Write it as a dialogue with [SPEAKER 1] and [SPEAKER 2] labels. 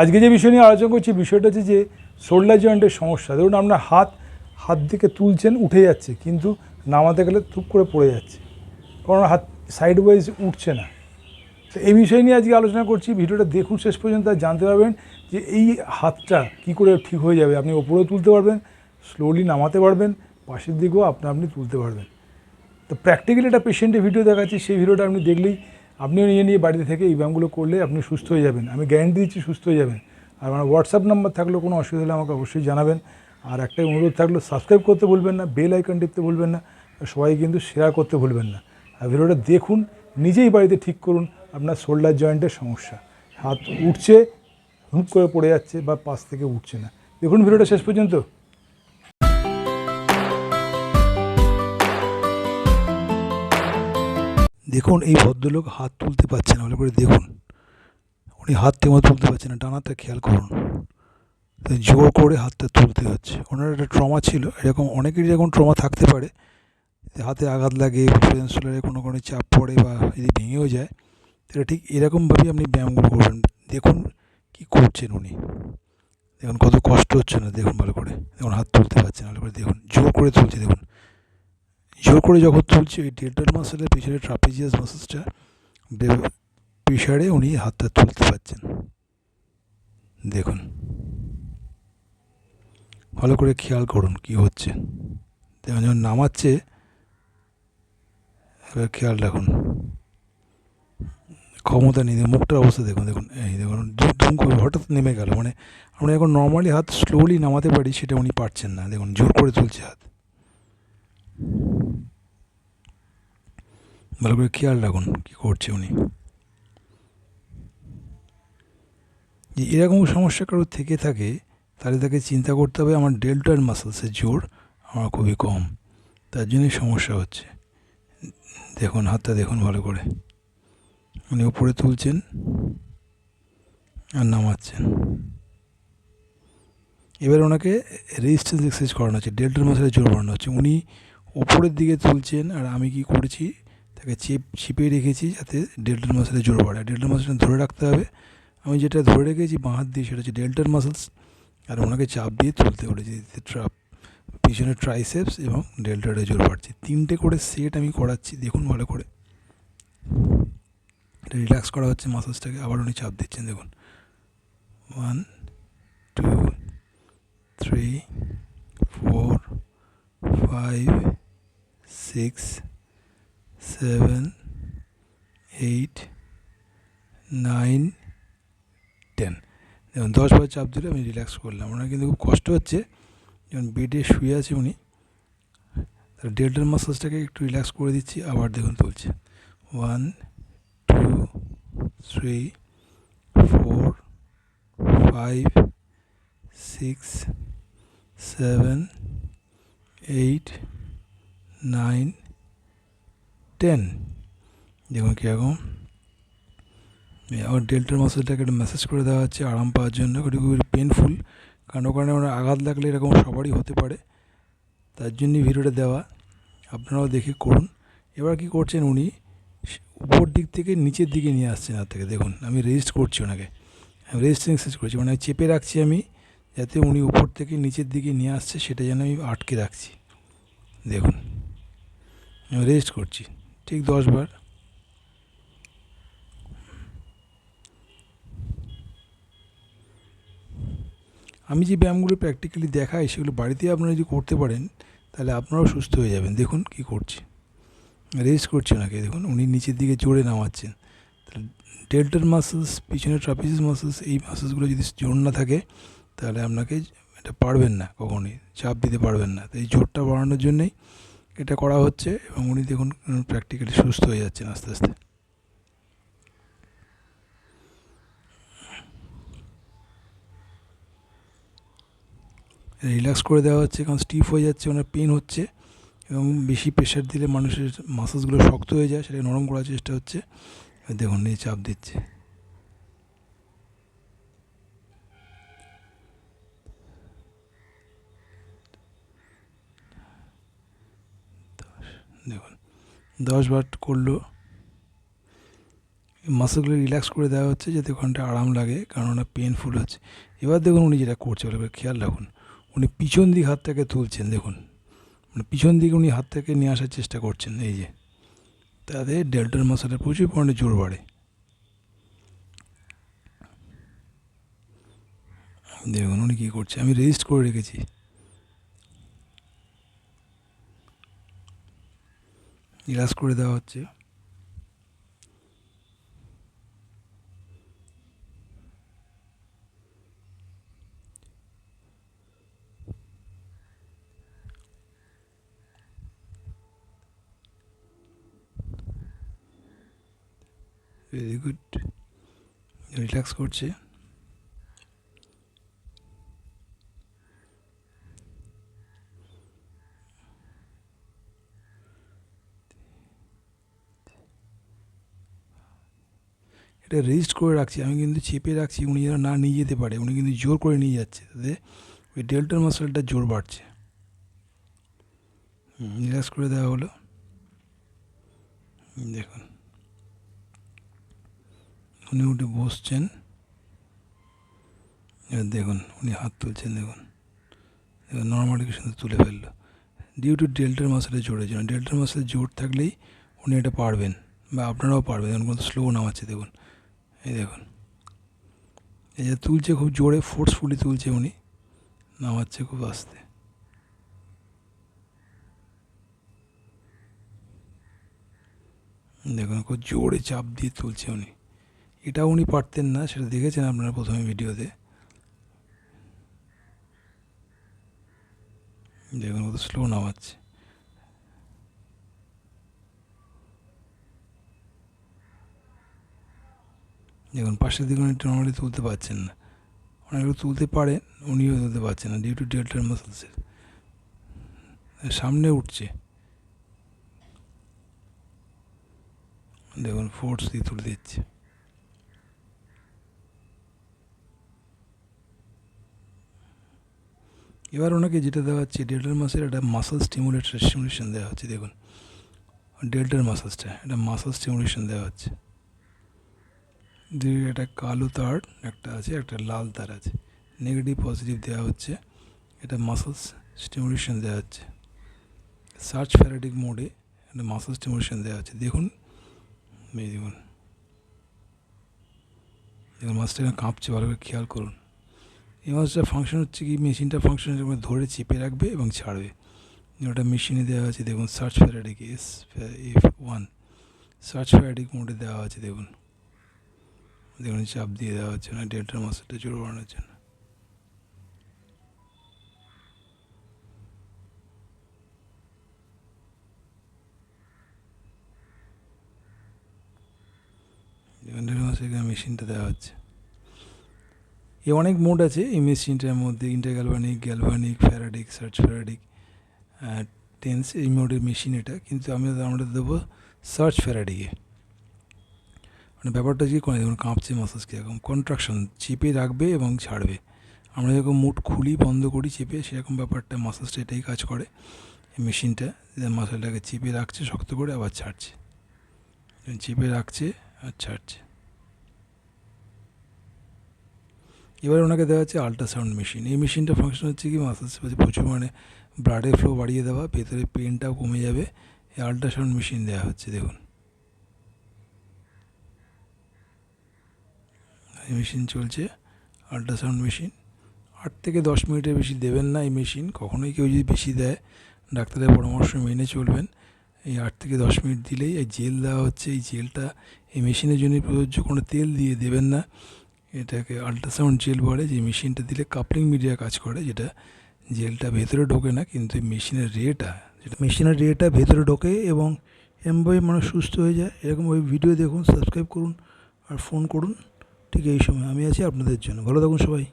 [SPEAKER 1] আজকে যে বিষয় নিয়ে আলোচনা করছি, বিষয়টা হচ্ছে যে শোল্ডার জয়েন্টের সমস্যা। ধরুন আপনার হাত হাত থেকে তুলছেন, উঠে যাচ্ছে, কিন্তু নামাতে গেলে থুপ করে পড়ে যাচ্ছে। কারণ হাত সাইড ওয়াইজ উঠছে না। তো এই বিষয় নিয়ে আজকে আলোচনা করছি। ভিডিওটা দেখুন, শেষ পর্যন্ত আর জানতে পারবেন যে এই হাতটা কি করে ঠিক হয়ে যাবে। আপনি ওপরেও তুলতে পারবেন স্লোলি নামাতে পারবেন, পাশের দিকেও আপনি আপনি তুলতে পারবেন। তো প্র্যাকটিক্যালি একটা পেশেন্টের ভিডিও দেখাচ্ছি, সেই ভিডিওটা আপনি দেখলেই আপনিও নিয়ে নিয়ে বাড়িতে থেকে এই ব্যায়ামগুলো করলে আপনি সুস্থ হয়ে যাবেন। আমি গ্যারেন্টি দিচ্ছি সুস্থ হয়ে যাবেন। আর আমার হোয়াটসঅ্যাপ নাম্বার থাকলেও কোনো অসুবিধা হলে আমাকে অবশ্যই জানাবেন। আর একটাই অনুরোধ থাকল সাবস্ক্রাইব করতে ভুলবেন না বেল আইকন টিপতে ভুলবেন না, সবাই কিন্তু শেয়ার করতে ভুলবেন না। আর ভিডিওটা দেখুন, নিজেই বাড়িতে ঠিক করুন, আপনার শোল্ডার জয়েন্টের সমস্যা। হাত উঠছে হুপ করে পড়ে যাচ্ছে বা পাশ থেকে উঠছে না। দেখুন ভিডিওটা শেষ পর্যন্ত। দেখুন, এই ভদ্রলোক হাত তুলতে পারছে না। ভালো করে দেখুন। উনি হাত তেমন তুলতে পারছে না। ডানাটা খেয়াল করুন। জোর করে হাতটা তুলতে হচ্ছে। ওনার একটা ট্রমা ছিল। এরকম অনেকেরই এরকম ট্রমা থাকতে পারে। হাতে আঘাত লাগে পেন্সিলের কোনো কোনো চাপ পড়ে বা যদি ভেঙেও যায়, তাহলে ঠিক এরকমভাবেই আপনি ব্যায়ামগুলো করবেন। দেখুন কি করছেন উনি। দেখুন কত কষ্ট হচ্ছে না। দেখুন ভালো করে। দেখুন হাত তুলতে পারছেন ভালো করে দেখুন। জোর করে তুলছে। দেখুন। জোর করে যখন তুলছে ওই ডেল্টাল মাসেলের পিছনে ট্রাপিজিয়াস মাসেলসটা প্রেশারে উনি হাতটা তুলতে পারছেন। দেখুন। ভালো করে খেয়াল করুন কি হচ্ছে। যখন নামাচ্ছে, এবার খেয়াল রাখুন। ক্ষমতা নেই, মুখটার অবস্থা দেখুন দেখুন, এই দেখুন, ধুম করে হঠাৎ নেমে গেল। মানে আমরা এখন নর্মালি হাত স্লোলি নামাতে পারি, সেটা উনি পারছেন না। দেখুন, জোর করে তুলছে হাত। ভালো করে খেয়াল রাখুন কী করছে উনি। যে এরকম সমস্যা কারও থেকে থাকে, তাহলে তাকে চিন্তা করতে হবে, আমার ডেল্টার মাসেলসের জোর আমার খুবই কম, তার জন্যই সমস্যা হচ্ছে। দেখুন, হাতটা দেখুন ভালো করে। উনি উপরে তুলছেন আর নামাচ্ছেন। এবার ওনাকে রেজিস্ট্যান্স এক্সারসাইজ করানো হচ্ছে ডেল্টার মাসেলের জোর বাড়ানো হচ্ছে। উনি ওপরের দিকে তুলছেন আর আমি কি করেছি, তাকে চেপ চিপে রেখেছি যাতে ডেল্টার মাসেলে জোর বাড়ে ডেল্টার মাসেলটা ধরে রাখতে হবে। আমি যেটা ধরে রেখেছি বাঁ হাত দিয়ে সেটা হচ্ছে ডেল্টার মাসেলস। আর ওনাকে চাপ দিয়ে তুলতে বলেছি ট্রাপ পিছনে ট্রাইসেপস এবং ডেল্টারে জোর বাড়ছে তিনটে করে সেট আমি করাচ্ছি, দেখুন ভালো করে। এটা রিল্যাক্স করা হচ্ছে মাসাজটাকে আবার উনি চাপ দিচ্ছেন, দেখুন। One, two, three, four, five six seven eight nine ten দেখুন, দশ বার চাপ দিলে আমি রিল্যাক্স করলাম। ওনার কিন্তু খুব কষ্ট হচ্ছে। যখন বেডে শুয়ে আছে উনি তার ডেল্টার মাসাজটাকে একটু রিল্যাক্স করে দিচ্ছি। আবার দেখুন তুলছে। One two three four five six seven eight nine, ten. দেখুন কীরকম আবার ডেল্টার মাসেলটাকে একটা মেসেজ করে দেওয়া হচ্ছে আরাম পাওয়ার জন্য। ওটি খুবই পেনফুল কারণ ওখানে ওরা আঘাত লাগলে এরকম সবারই হতে পারে। তার জন্যই ভিডিওটা দেওয়া। আপনারাও দেখে করুন। এবার কি করছেন উনি? উপর দিক থেকে নিচের দিকে নিয়ে আসছেন হাত থেকে। দেখুন, আমি রেজিস্ট করছি ওনাকে। আমি রেজিস্টিং এক্সারসাইজ করছি। মানে চেপে রাখছি আমি, যাতে উনি উপর থেকে নিচের দিকে নিয়ে আসছে, সেটা যেন আমি আটকে রাখছি। দেখুন। আমি রেজিস্ট করছি। ঠিক দশবার আমি যে ব্যায়ামগুলো প্র্যাকটিক্যালি দেখাই, সেগুলো বাড়িতে আপনারা যদি করতে পারেন, তাহলে আপনারাও সুস্থ হয়ে যাবেন। দেখুন কি করছি। রেস্ট করছে ওনাকে, দেখুন। উনি নিচের দিকে জোরে নামাচ্ছেন। তাহলে ডেল্টার মাসেলস পিছনে ট্রাপিসিস মাসেলস এই মাসেলসগুলো যদি জোর না থাকে, তাহলে আপনাকে এটা পারবেন না কখনোই। চাপ দিতে পারবেন না। তো এই জোরটা বাড়ানোর জন্যই এটা করা হচ্ছে এবং উনি দেখুন প্র্যাকটিক্যালি সুস্থ হয়ে যাচ্ছেন আস্তে আস্তে। রিল্যাক্স করে দেওয়া হচ্ছে, কারণ স্টিফ হয়ে যাচ্ছে ওনার পেন হচ্ছে এবং বেশি প্রেশার দিলে মানুষের মাসাজগুলো শক্ত হয়ে যায়, সেটাকে নরম করার চেষ্টা হচ্ছে। দেখুন, এই চাপ দিচ্ছে। দেখুন, দশ বার করল। মাসেলগুলো রিল্যাক্স করে দেওয়া হচ্ছে যাতে ওখানটা আরাম লাগে, কারণ ওটা পেনফুল হচ্ছে। এবার দেখুন উনি যেটা করছে করে খেয়াল রাখুন। উনি পিছন দিক হাতটাকে তুলছেন, দেখুন। মানে পিছন দিকে উনি হাতটাকে নিয়ে আসার চেষ্টা করছেন, এই যে। তাতে ডেল্টার মাসেলের প্রচুর পরিমাণে জোর বাড়ে। দেখুন উনি কী করছে, আমি রেজিস্ট করে রেখেছি। রিল্যাক্স করে দেওয়া হচ্ছে। ভেরি গুড রিল্যাক্স করছে। এটা রেজিস্ট করে রাখছি, আমি কিন্তু চেপে রাখছি, উনি যেন না নিয়ে যেতে পারে, উনি কিন্তু জোর করে নিয়ে যাচ্ছে, তাতে ওই ডেল্টার মাসেলটা জোর বাড়ছে। রিল্যাক্স করে দেওয়া হলো। দেখুন। উনি উঠে বসছেন। এবার দেখুন, উনি হাত তুলছেন, দেখুন। এবার নর্মালি কি সুন্দর তুলে ফেলল। ডিউ টু ডেল্টার মাসেলের জোরের জন্য ডেল্টার মাসেলের জোর থাকলেই উনি এটা পারবেন, বা আপনারাও পারবেন দেখুন কত স্লো নামাচ্ছে, দেখুন। এই দেখুন। এই যে তুলছে খুব জোরে ফোর্সফুলি তুলছে উনি। নামাচ্ছে খুব আস্তে। দেখুন, খুব জোরে চাপ দিয়ে তুলছে উনি। এটা উনি পারতেন না, সেটা দেখেছেন আপনারা প্রথমে ভিডিওতে। দেখুন, কত স্লো নামাচ্ছে। দেখুন, পাশের দিকে নর্মালি তুলতে পারছেন না। অনেক লোক তুলতে পারেন উনিও তুলতে পারছেন না ডিউ টু ডেল্টার মাসেলসের সামনে উঠছে। দেখুন ফোর্স দিয়ে তুলে দিচ্ছে। এবার ওনাকে যেটা দেওয়া হচ্ছে ডেল্টার মাসের একটা মাসেল স্টিমুলেটর স্টিমুলেশন দেওয়া হচ্ছে, দেখুন। ডেল্টার মাসেলসটা একটা মাসেল স্টিমুলেশন দেওয়া হচ্ছে। যে একটা কালো তার একটা আছে, একটা লাল তার আছে। নেগেটিভ পজিটিভ দেওয়া হচ্ছে। এটা মাসেলস স্টিমুলেশন দেওয়া হচ্ছে। সার্চ ফ্যারাডিক মোডে একটা মাসেল স্টিমুলেশন দেওয়া হচ্ছে। দেখুন, এই দেখুন। দেখুন, মাছটা কাঁপছে, ভালো করে খেয়াল করুন। এই মাছটার ফাংশন হচ্ছে কি? মেশিনটা ফাংশন ধরে, চেপে রাখবে এবং ছাড়বে। ওটা মেশিনে দেওয়া আছে দেখুন search faradic S F one search faradic মোডে দেওয়া আছে দেখুন। দেখুন চাপ দিয়ে দেওয়া হচ্ছে না ডেল্টার মাসেলটা জোর বাড়ানোর জন্য। মাসেল মেশিনটা দেওয়া হচ্ছে। এ অনেক মোড আছে, এই মেশিনটার মধ্যে intergalvanic galvanic, faradic, surge faradic TENS, এই মোডের মেশিন এটা। কিন্তু আমি আমরা দেবো সার্চ ফ্যারাডিকে। মানে ব্যাপারটা কি করে দেখুন, কাঁপছে মাসাজ কীরকম। কন্ট্রাকশন চেপে রাখবে এবং ছাড়বে। আমরা যেরকম মুড খুলি বন্ধ করি, চেপে, সেরকম ব্যাপারটা মাসাজটা এটাই কাজ করে। মেশিনটা মাসালটাকে চেপে রাখছে, শক্ত করে আবার ছাড়ছে। চেপে রাখছে আর ছাড়ছে। এবার ওনাকে দেওয়া হচ্ছে আল্ট্রাসাউন্ড মেশিন এই মেশিনটা ফাংশন হচ্ছে কি মাসাজ প্রচুর মানে ব্লাডের ফ্লো বাড়িয়ে দেওয়া, ভেতরে পেনটাও কমে যাবে। এই আল্ট্রাসাউন্ড মেশিন দেওয়া হচ্ছে, দেখুন। এই মেশিন চলছে আল্ট্রাসাউন্ড মেশিন আট থেকে দশ মিনিটের বেশি দেবেন না এই মেশিন, কখনোই কেউ যদি বেশি দেয়, ডাক্তারের পরামর্শ মেনে চলবেন। এই আট থেকে দশ মিনিট দিলেই এই জেল দেওয়া হচ্ছে, এই জেলটা, এই মেশিনের জন্য প্রযোজ্য, কোনো তেল দিয়ে দেবেন না। এটাকে আল্ট্রাসাউন্ড জেল বলে, যে মেশিনটা দিলে কাপলিং মিডিয়া কাজ করে, যেটা জেলটা ভেতরে ঢোকে না, কিন্তু মেশিনের রেটা, যেটা
[SPEAKER 2] মেশিনের রেটা ভেতরে ঢোকে এবং এমভাবে মানুষ সুস্থ হয়ে যায়। এরকম ওই ভিডিও দেখুন সাবস্ক্রাইব করুন, আর ফোন করুন। ঠিক এই সময় আমি আছি আপনাদের জন্য। ভালো থাকুন সবাই।